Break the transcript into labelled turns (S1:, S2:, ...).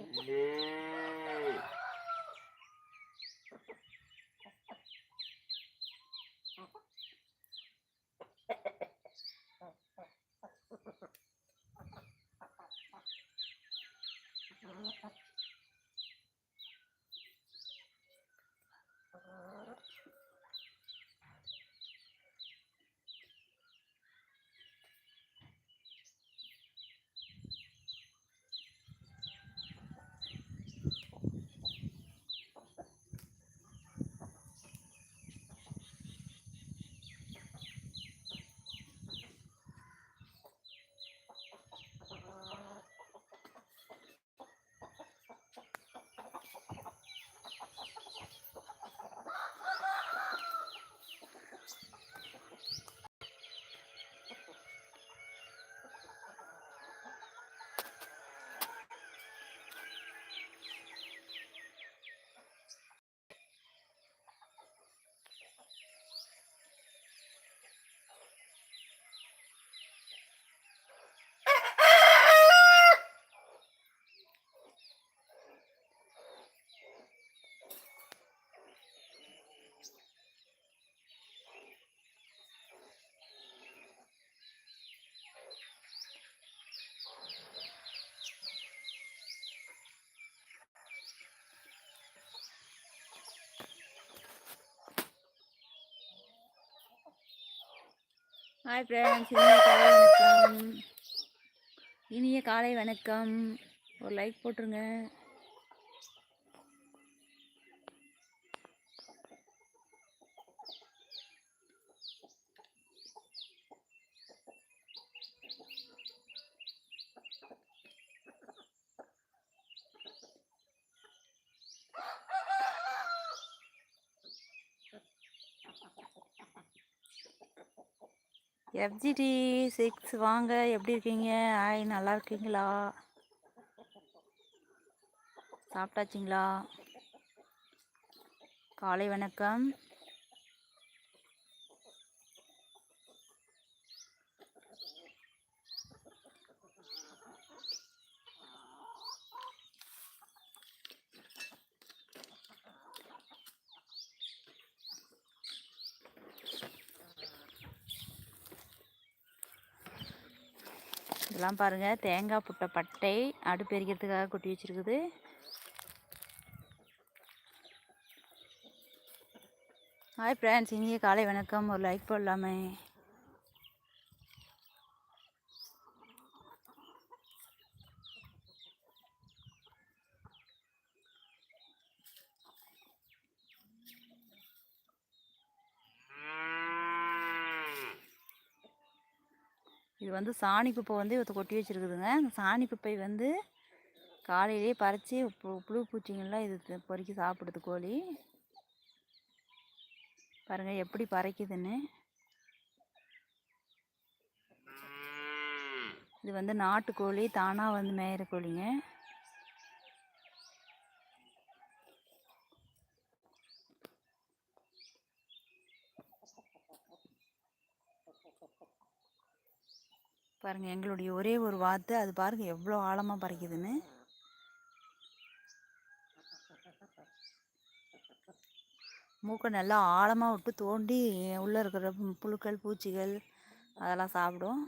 S1: Mm-hmm. Hi friends இனிய காலை வணக்கம். இனிய காலை வணக்கம். ஒரு லைக் போட்டுருங்க. எஃப்ஜிடி சிக்ஸ் வாங்க. எப்படி இருக்கீங்க? ஹாய் நல்லா இருக்கீங்களா? சாப்பிட்டாச்சிங்களா? காலை வணக்கம். இதெல்லாம் பாருங்கள் தேங்காய் புட்டை பட்டை அடுப்பு எரிக்கிறதுக்காக கொட்டி வச்சிருக்குது. ஹாய் ஃப்ரெண்ட்ஸ் இனிய காலை வணக்கம். ஒரு லைக் போடலாமே. இது வந்து சாணி குப்பை வந்து இவத்தை கொட்டி வச்சுருக்குதுங்க. அந்த சாணி குப்பை வந்து காலையிலேயே பறித்து பு புழு பூச்சிங்கள்லாம் இது பொறுக்கி சாப்பிடுது கோழி. பாருங்கள் எப்படி பறைக்குதுன்னு. இது வந்து நாட்டுக்கோழி தானாக வந்து மேயிற கோழிங்க. பாருங்கள் எங்களுடைய ஒரே ஒரு வாத்து. அது பாருங்கள் எவ்வளோ ஆழமாக பறிக்குதுன்னு. மூக்கை நல்லா ஆழமாக விட்டு தோண்டி உள்ளே இருக்கிற புழுக்கள் பூச்சிகள் அதெல்லாம் சாப்பிடும்.